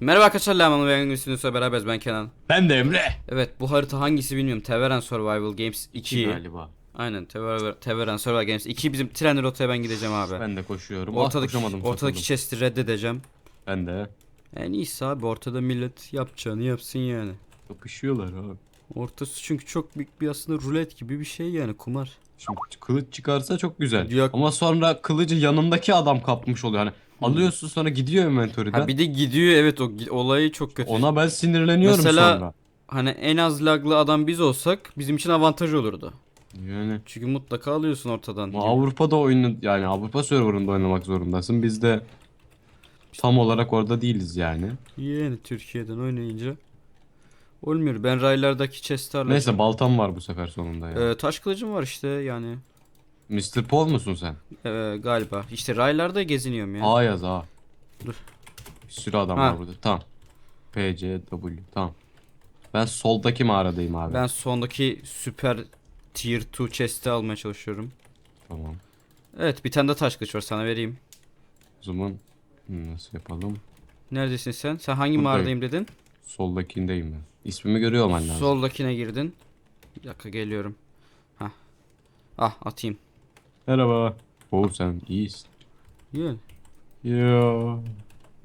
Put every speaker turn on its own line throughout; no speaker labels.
Merhaba arkadaşlar Laman ve Yangısınızla beraberiz ben Kenan.
Ben de Emre.
Evet bu harita hangisi bilmiyorum. Teveren Survival Games 2.
Galiba.
Aynen Teveren, Teveren Survival Games 2 bizim trenli rotaya ben gideceğim abi.
Ben de koşuyorum.
ortadaki
ah,
ortadaki
takıldım.
chest'i reddedeceğim.
Ben de.
En iyisi abi ortada millet yapacağını yapsın yani.
Kapışıyorlar abi.
Ortası çünkü çok büyük bir aslında rulet gibi bir şey yani kumar.
Şimdi kılıç çıkarsa çok güzel.
Yok.
Ama sonra kılıcı yanındaki adam kapmış oluyor. Hani alıyorsun sonra gidiyor inventory'den.
Ha bir de gidiyor evet o gi- olayı çok kötü.
Ona ben sinirleniyorum
Mesela-
sonra.
Hani en az laglı adam biz olsak bizim için avantaj olurdu.
Yani
Çünkü mutlaka alıyorsun ortadan.
ama Avrupa'da oyunu yani Avrupa serverında oynamak zorundasın. Biz de tam olarak orada değiliz yani.
Yani Türkiye'den oynayınca olmuyor. Ben raylardaki alacağım.
Neyse baltam var bu sefer sonunda ya.
Ee, taş kılıcım var işte yani.
Mr. Paul musun sen?
Ee, galiba. İşte raylarda geziniyorum ya.
A yaz A.
Dur.
Bir sürü adam
Ha.
var burada. Tamam. P, C, W. Tamam. Ben soldaki mağaradayım abi.
Ben sondaki süper tier 2 chest'i almaya çalışıyorum.
Tamam.
Evet bir tane de taş kılıç var sana vereyim.
O zaman hmm, nasıl yapalım?
Neredesin sen? Sen hangi
Buradayım.
mağaradayım dedin?
Soldakindeyim ben. İsmimi görüyor olman lazım.
Soldakine girdin. Bir dakika geliyorum. Hah. Ah atayım.
Merhaba. Oo sen iyisin.
Yani.
Yo.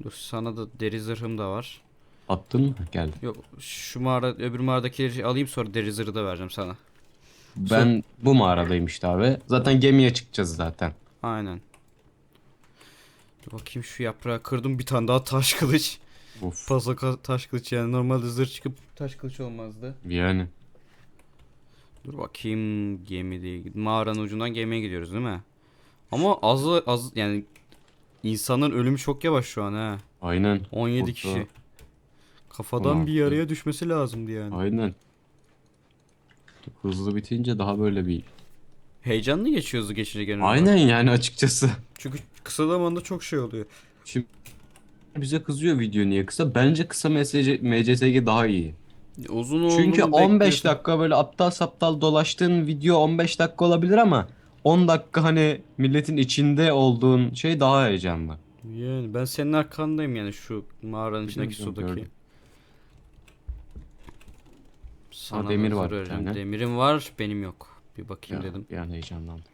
Dur sana da deri zırhım da var.
Attın mı? Geldi.
Yok şu mağara öbür mağaradakileri alayım sonra deri zırhı da vereceğim sana.
Ben bu mağaradayım işte abi. Zaten gemiye çıkacağız zaten.
Aynen. Dur bakayım şu yaprağı kırdım bir tane daha taş kılıç.
Of.
Fazla taş kılıç yani normalde zırh çıkıp taş kılıç olmazdı.
Yani.
Dur bakayım gemi değil. Mağaranın ucundan gemiye gidiyoruz değil mi? Ama az az yani insanın ölümü çok yavaş şu an ha.
Aynen.
17
Burada.
kişi. Kafadan
16.
bir yarıya düşmesi lazımdı yani.
Aynen. Hızlı bitince daha böyle bir...
Heyecanlı geçiyor hızlı geçince genel olarak.
Aynen yani açıkçası.
Çünkü kısa zamanda çok şey oluyor.
Şimdi bize kızıyor video niye kısa? Bence kısa MCSG daha iyi.
Uzun
Çünkü
olduğunu
15
bekliyorsun.
dakika böyle aptal saptal dolaştığın video 15 dakika olabilir ama 10 dakika hani milletin içinde olduğun şey daha heyecanlı.
Yani ben senin arkandayım yani şu mağaranın içindeki
Biliyorum,
sudaki.
gördüm.
Sana
demir var bir
vereceğim.
tane.
Demirim var benim yok. Bir bakayım
Ya,
dedim.
Bir an heyecanlandım.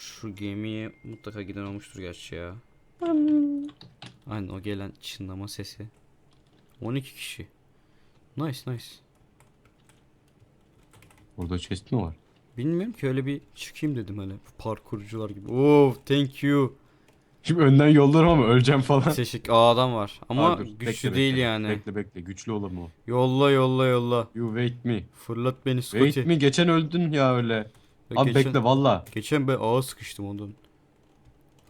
Şu gemiye mutlaka giden olmuştur gerçi ya. Aynen o gelen çınlama sesi. 12 kişi. Nice nice.
Orada chest mi var?
Bilmiyorum ki öyle bir çıkayım dedim hani parkurcular gibi. Oo thank you.
Şimdi önden yollarım ama öleceğim falan.
Teşekkür. Aa adam var ama
Aa, dur,
güçlü
bekle,
değil
bekle,
yani.
Bekle bekle güçlü olalım o.
Yolla yolla yolla.
You wait me.
Fırlat beni Scotty.
Wait me geçen öldün ya öyle.
Ya
Abi
geçen,
bekle valla.
Geçen ben ağa sıkıştım ondan.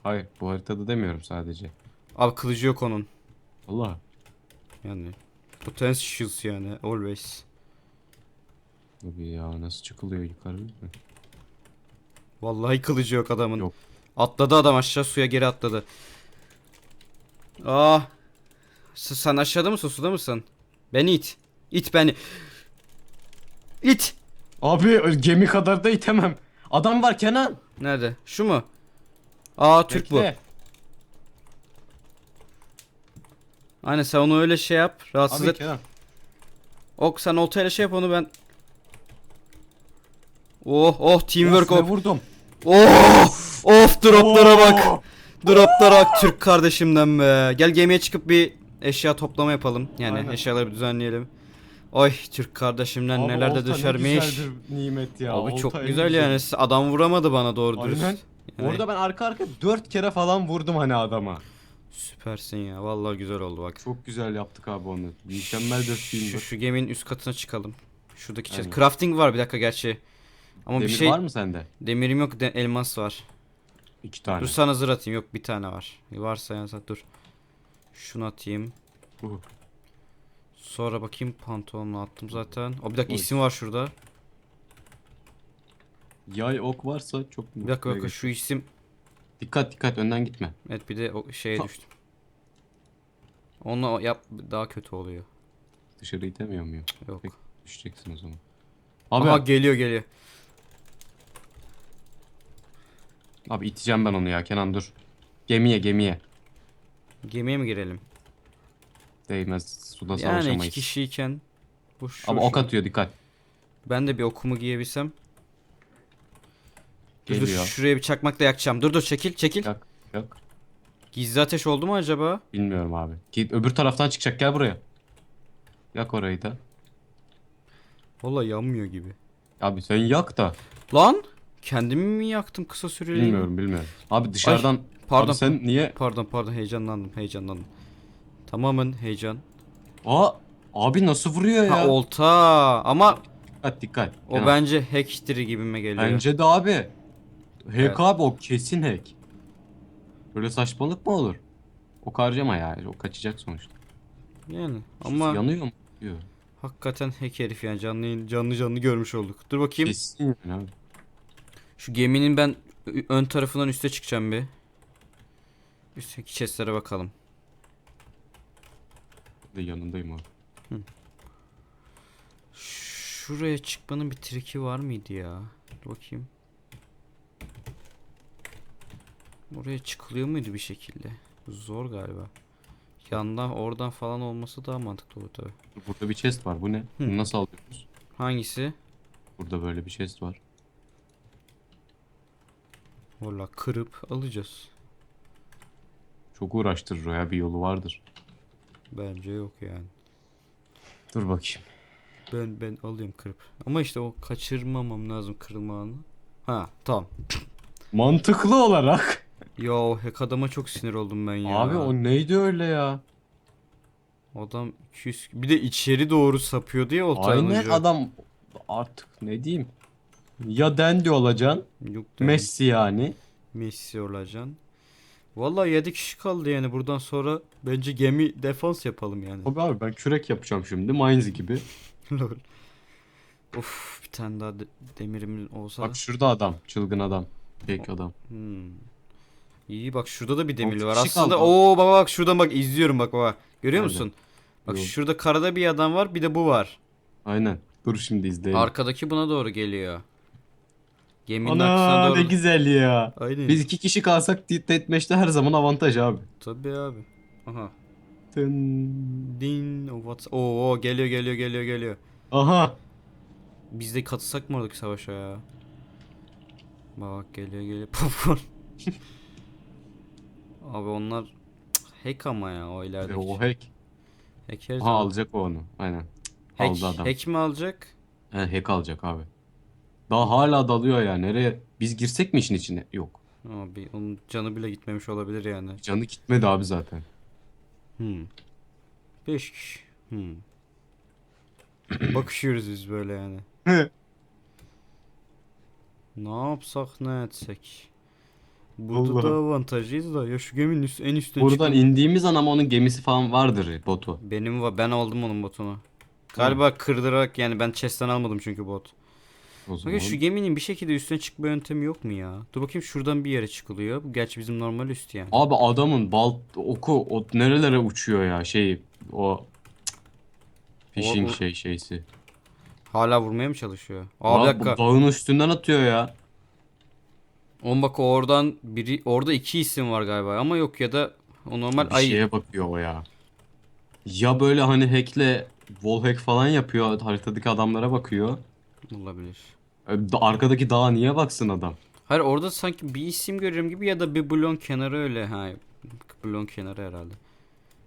Hayır bu haritada demiyorum sadece.
Abi kılıcı yok onun.
Valla.
Yani potentials yani always.
Abi ya nasıl çıkılıyor yukarı mı?
Vallahi kılıcı yok adamın.
Yok.
Atladı adam aşağı suya geri atladı. Aa. S- Sen aşağıda mısın suda mısın? Beni it. İt beni. İt.
Abi gemi kadar da itemem. Adam var Kenan.
Nerede? Şu mu? Aa Türk
Bekle.
bu. Aynen sen onu öyle şey yap. Rahatsız
Abi
et.
Kenan.
Ok sen oltayla şey yap onu ben. Oh oh teamwork
ne
of.
vurdum.
Oh of droplara bak.
Oo.
Droplara bak Türk kardeşimden be. Gel gemiye çıkıp bir eşya toplama yapalım. Yani
Aynen.
eşyaları bir düzenleyelim. Oy Türk kardeşimden
Abi
neler de
ne
düşermiş.
güzeldir nimet ya.
Abi
olta
çok
en
güzel yani. Adam vuramadı bana doğru dürüst.
Aynen.
Yani
Orada ben arka arka 4 kere falan vurdum hani adama.
Süpersin ya. Vallahi güzel oldu bak.
Çok güzel yaptık abi onu. Mükemmel bir
Şu,
film.
şu geminin üst katına çıkalım. Şuradaki.
Aynen.
Crafting var bir dakika gerçi. Ama
Demir
bir şey
var mı sende?
demirim yok de, elmas var.
İki tane.
Dur sana zırh atayım. Yok bir tane var. Varsa yani dur. Şunu atayım.
Uh.
Sonra bakayım pantolonunu attım zaten. O bir dakika
Oy.
isim var şurada.
Yay ok varsa çok
Bir dakika bir dakika şu isim.
Dikkat dikkat önden gitme.
Evet bir de o şeye
Ta-
düştüm. Onunla o- yap daha kötü oluyor.
Dışarı itemiyor muyum?
Yok.
Peki. Düşeceksin o zaman. Abi
Aha geliyor geliyor.
abi iteceğim ben onu ya Kenan dur. Gemiye gemiye.
Gemiye mi girelim?
Değmez. Suda
Yani
savaşamayız.
iki kişiyken. Bu şu,
Ama ok atıyor dikkat.
Ben de bir okumu giyebilsem. Dur, dur
Geliyor.
şuraya bir çakmakla yakacağım. Dur dur çekil çekil.
Yak. Yak.
Gizli ateş oldu mu acaba?
Bilmiyorum abi. Git öbür taraftan çıkacak gel buraya. Yak orayı da.
Valla yanmıyor gibi.
Abi sen yak da.
Lan kendimi mi yaktım kısa süreli?
Bilmiyorum bilmiyorum. Abi dışarıdan
Pardon.
Abi sen niye?
Pardon pardon heyecanlandım heyecanlandım. Tamamen heyecan.
Aa abi nasıl vuruyor ya?
Ha olta ama
Dikkat dikkat.
o
Kenan.
bence hack'tir gibime geliyor.
Bence de abi. Hack
Evet.
abi o kesin hack. Böyle saçmalık mı olur? O harcama ya. O kaçacak sonuçta.
Yani ama
Yanıyor mu? Diyor.
hakikaten hack herif yani canlı canlı canlı görmüş olduk. Dur bakayım.
Kesin abi.
Şu geminin ben ön tarafından üste çıkacağım bir. Üstteki chestlere bakalım.
De yanındayım abi.
Şuraya çıkmanın bir triki var mıydı ya? Dur bakayım. Buraya çıkılıyor muydu bir şekilde? Zor galiba. Yandan oradan falan olması daha mantıklı olur tabi.
Burada bir chest var. Bu ne? Bunu nasıl alıyoruz?
Hangisi?
Burada böyle bir chest var.
Valla kırıp alacağız.
Çok uğraştırır o ya. Bir yolu vardır.
Bence yok yani.
Dur bakayım.
Ben ben alayım kırıp. Ama işte o kaçırmamam lazım kırılma anı. Ha tamam.
Mantıklı olarak.
Ya o hack adama çok sinir oldum ben ya.
Abi o neydi öyle ya?
Adam 200 bir de içeri doğru sapıyordu ya oltanın
Aynen
ucu.
adam artık ne diyeyim? Ya Dendi olacaksın.
Yok dedim.
Messi yani.
Messi olacaksın. Vallahi 7 kişi kaldı yani buradan sonra bence gemi defans yapalım yani.
Abi abi ben kürek yapacağım şimdi. Mines gibi.
Lol. of bir tane daha de- demirimiz olsa.
Bak şurada adam. Çılgın adam. Tek adam.
Hmm. İyi bak şurada da bir demir var. Aslında oo baba bak şuradan bak izliyorum bak baba. Görüyor
Nerede?
musun? Bak
Yok.
şurada karada bir adam var bir de bu var.
Aynen. Dur şimdi izleyelim.
Arkadaki buna doğru geliyor. Geminin arkasına
Ana
doğru.
ne güzel ya.
Aynen.
Biz iki kişi kalsak deathmatch'te her zaman avantaj abi.
Tabii abi. Aha.
Tın.
Din. O what? Oo, geliyor geliyor geliyor geliyor.
Aha.
Biz de katılsak mı oradaki savaşa ya? Bak geliyor geliyor. Popcorn. Abi onlar Cık, hack ama ya o
E,
ilerideki.
o hack.
Hack her
Ha
zaman.
alacak o onu. Aynen.
Hack,
Aldı adam.
hack mi alacak?
He, hack alacak abi. Daha hala dalıyor ya. Nereye? Biz girsek mi işin içine? Yok.
Abi onun canı bile gitmemiş olabilir yani.
Canı gitmedi abi zaten.
Hmm. 5 kişi. Hmm. Bakışıyoruz biz böyle yani. Ne yapsak ne etsek? Burada da
Vallahi.
avantajlıyız da ya şu geminin üst, en üstüne
Buradan
çıkalım.
indiğimiz an ama onun gemisi falan vardır botu.
Benim var ben aldım onun botunu. Galiba kırdırarak yani ben chest'ten almadım çünkü bot.
O zaman.
Bakın şu geminin bir şekilde üstüne çıkma yöntemi yok mu ya? Dur bakayım şuradan bir yere çıkılıyor. Bu gerçi bizim normal üst yani.
Abi adamın bal oku o nerelere uçuyor ya şey o fishing şey şeysi.
Hala vurmaya mı çalışıyor? Aa bir
Aa,
dakika.
dağın üstünden atıyor ya.
On bak oradan biri orada iki isim var galiba ama yok ya da o normal
Bir
ay
şeye bakıyor o ya. Ya böyle hani hackle wallhack falan yapıyor haritadaki adamlara bakıyor.
olabilir.
E, da- Arkadaki dağa niye baksın adam?
Hayır orada sanki bir isim görüyorum gibi ya da bir blon kenarı öyle ha. Blon kenarı herhalde.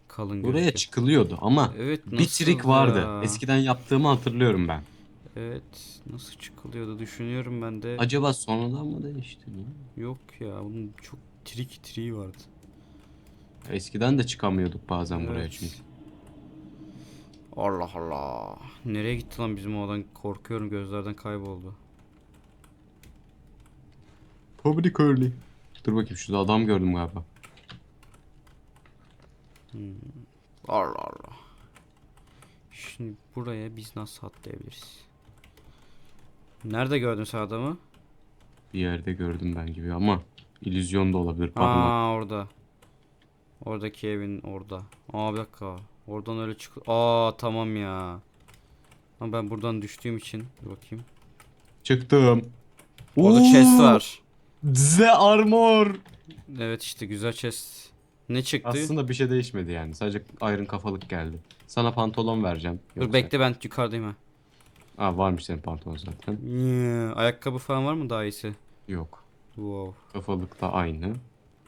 Kalın
Buraya
gözüküyor.
çıkılıyordu ama
Evet
bir
nasıl
trik vardı.
ya?
Eskiden yaptığımı hatırlıyorum ben.
Evet nasıl çıkılıyordu düşünüyorum ben de.
Acaba sonradan mı değişti? ne?
Yok ya bunun çok trik triği vardı.
Eskiden de çıkamıyorduk bazen buraya
Evet.
çünkü.
Allah Allah. Nereye gitti lan bizim o adam? Korkuyorum gözlerden kayboldu.
Public early. Dur bakayım şurada adam gördüm galiba.
Allah Allah. Şimdi buraya biz nasıl atlayabiliriz? Nerede gördün sen adamı?
Bir yerde gördüm ben gibi ama illüzyon da olabilir.
Aa orada. Oradaki evin orada. Aa bir dakika. Oradan öyle çık. Aa tamam ya. Ama ben buradan düştüğüm için bir bakayım.
Çıktım.
Orada
Oo,
chest var.
The armor.
Evet işte güzel chest. Ne çıktı?
Aslında bir şey değişmedi yani. Sadece ayrın kafalık geldi. Sana pantolon vereceğim.
Dur
Yoksa-
bekle ben yukarıdayım ha.
Aa varmış senin pantolon zaten.
Yeah, Ayakkabı falan var mı daha iyisi?
Yok.
Wow.
Kafalık da aynı.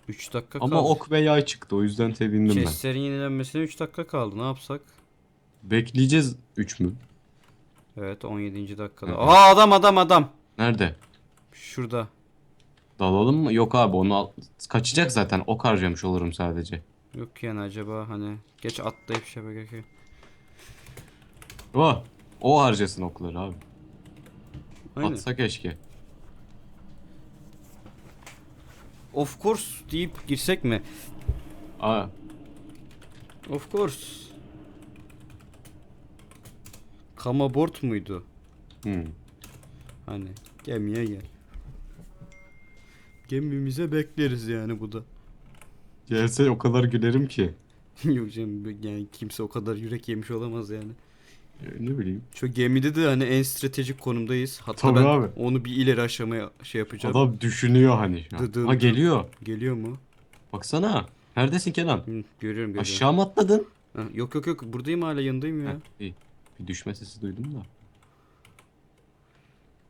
3 dakika
Ama
kaldı.
ok ve yay çıktı. O yüzden sevindim ben.
Chestlerin yenilenmesine 3 dakika kaldı. Ne yapsak?
Bekleyeceğiz 3 mü?
Evet 17. dakikada.
Hı.
Aa adam adam adam.
Nerede?
Şurada.
Dalalım mı? Yok abi onu al- kaçacak zaten. Ok harcamış olurum sadece.
Yok yani acaba hani geç atlayıp şey gerekiyor.
O. O harcasın okları abi.
Aynen.
Atsa keşke.
Of course deyip girsek mi?
Aa,
Of course. Kamabort muydu?
hmm.
Hani gemiye gel. Gemimize bekleriz yani bu da.
Gelse o kadar gülerim ki.
Yok canım yani kimse o kadar yürek yemiş olamaz yani.
Ee, ne bileyim.
Şu gemide de hani en stratejik konumdayız. Hatta
Tabii
ben
abi.
onu bir ileri aşamaya şey yapacağım.
Adam düşünüyor hani an.
Dıdım
Ha
dım.
geliyor.
Geliyor mu?
Baksana. Neredesin Kenan?
Hı, görüyorum görüyorum.
Aşağı mı atladın?
Ha, yok yok yok buradayım hala yanındayım ya.
Heh, iyi. Bir düşme sesi duydum da.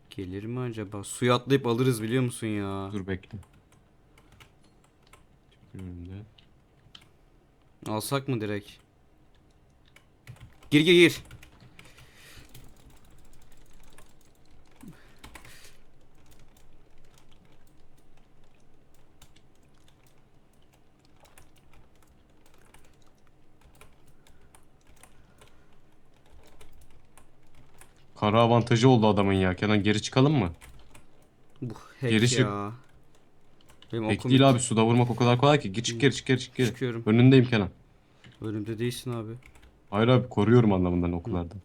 Gelir mi acaba? Suya atlayıp alırız biliyor musun ya?
Dur bekle. Çok önümde.
Alsak mı direkt? Gir gir gir.
Kara avantajı oldu adamın ya. Kenan geri çıkalım mı?
Bu hack
Geri çık.
ya. Benim
Pek
okum
değil abi suda vurmak o kadar kolay ki. Gir çık geri çık geri çık geri.
Çıkıyorum.
Önündeyim Kenan.
Önümde değilsin abi.
Hayır abi koruyorum anlamından okullarda.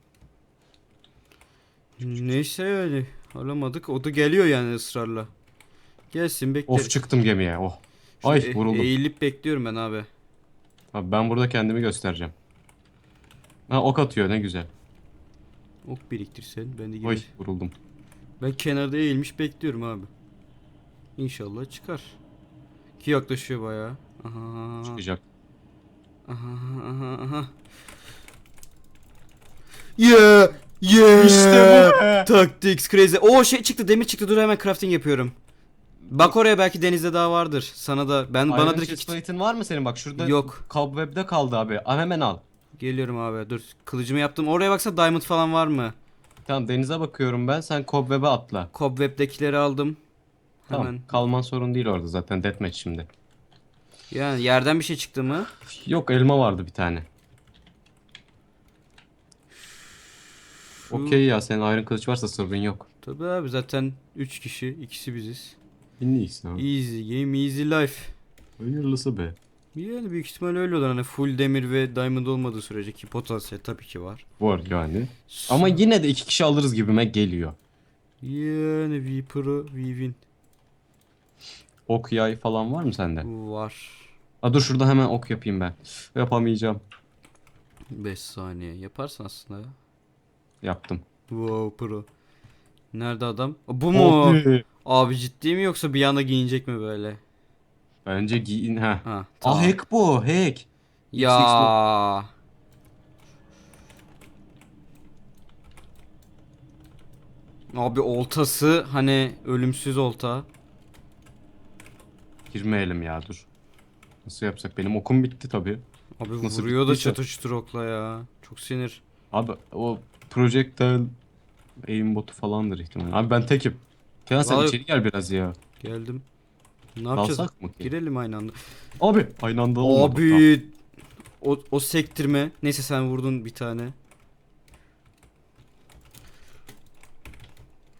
Neyse yani. Alamadık. O da geliyor yani ısrarla. Gelsin bekleriz.
Of çıktım gemiye oh. Ay
e-
vuruldum.
Eğilip bekliyorum ben abi.
Abi ben burada kendimi göstereceğim. Ha ok atıyor ne güzel.
Ok biriktirsen ben de gibi.
Oy vuruldum.
Ben kenarda eğilmiş bekliyorum abi. İnşallah çıkar. Ki yaklaşıyor bayağı. Aha.
Çıkacak.
Aha aha aha. Yeah! Yeah!
İşte bu.
Tactics crazy. O şey çıktı demir çıktı dur hemen crafting yapıyorum. Bak oraya belki denizde daha vardır. Sana da ben bana
Iron
direkt
chest plate'in var mı senin bak şurada
Yok.
cobweb'de kaldı abi. Al hemen al.
Geliyorum abi dur. Kılıcımı yaptım. Oraya baksa diamond falan var mı?
Tamam denize bakıyorum ben sen cobweb'e atla.
Cobweb'dekileri aldım.
Tamam
Hemen.
kalman sorun değil orada zaten deathmatch şimdi.
Yani yerden bir şey çıktı mı?
Yok elma vardı bir tane. Okey ya senin iron kılıç varsa sorun yok.
Tabii abi zaten 3 kişi, ikisi biziz.
En iyisi abi.
Easy game, easy life.
Hayırlısı be.
Yani büyük ihtimal öyle olur hani full demir ve diamond olmadığı sürece ki potansiyel tabii ki var.
Var yani. Ama yine de iki kişi alırız gibime geliyor.
Yani V Pro, V Win
Ok yay falan var mı sende?
var.
Aa, dur şurada hemen ok yapayım ben. Yapamayacağım.
5 saniye yaparsın aslında ya.
Yaptım.
Wow Pro. Nerede adam? Bu mu?
Abi.
Ciddi mi yoksa bir anda giyinecek mi böyle?
Bence giyin ha.
Ha
Aa
tamam.
hack bu hack.
Ya. Abi oltası hani ölümsüz olta.
Girmeyelim ya dur. Nasıl yapsak? Benim okum bitti tabi.
Abi
Nasıl
vuruyor da çatır çutur okla ya. Çok sinir.
Abi o projectile aimbotu falandır ihtimalle. Abi ben tekim. Kenan sen
Vallahi-
içeri gel biraz ya.
Geldim. Ne yapacağız?
Dalsak mı ki?
Girelim aynı anda.
Abi aynı anda olmadı.
Abi o, o sektirme. Neyse sen vurdun bir tane.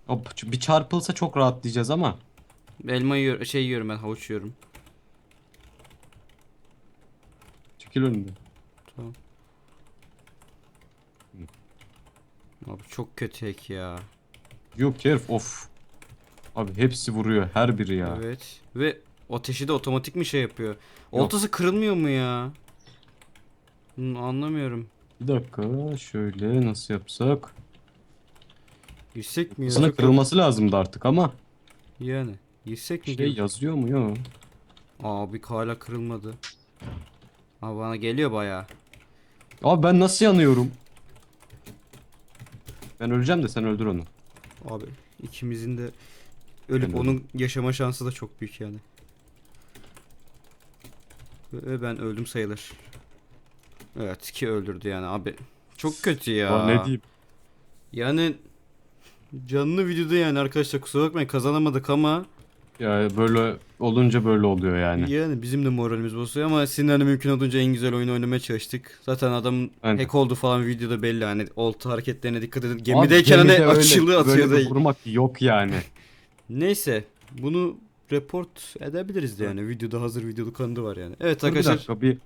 Hop, bir çarpılsa çok rahatlayacağız ama.
Elma yiyor, şey yiyorum ben havuç yiyorum.
Çekil önünde.
Abi çok kötü hack ya.
Yok herif of. Abi hepsi vuruyor her biri ya.
Evet. Ve ateşi de otomatik mi şey yapıyor? Oltası kırılmıyor mu ya? Hmm, anlamıyorum.
Bir dakika şöyle nasıl yapsak?
Girsek mi Çok-
kırılması lazımdı artık ama.
Yani. Girsek mi?
Şey yazıyor mu ya?
Abi hala kırılmadı. Abi bana geliyor bayağı.
Abi ben nasıl yanıyorum? Ben öleceğim de sen öldür onu.
Abi ikimizin de ölüp onun yaşama şansı da çok büyük yani. Ve ben öldüm sayılır. Evet ki öldürdü yani abi. Çok kötü ya.
Ne diyeyim?
Yani canlı videoda yani arkadaşlar kusura bakmayın kazanamadık ama
Ya böyle olunca böyle oluyor yani.
yani bizim de moralimiz bozuyor ama sizin hani mümkün olduğunca en güzel oyunu oynamaya çalıştık. Zaten adam
Aynen.
hack oldu falan videoda belli hani olta hareketlerine dikkat edin.
Abi
Gemideyken hani
gemide öyle-
açılı atıyor
Böyle bir vurmak yok yani.
Neyse bunu report edebiliriz de yani videoda hazır videolu kanıtı var yani. Evet
Dur bir
arkadaşlar.
dakika bir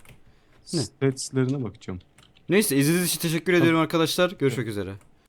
Ne?
stats'lerine bakacağım.
Neyse izlediğiniz için teşekkür ediyorum arkadaşlar. Görüşmek üzere.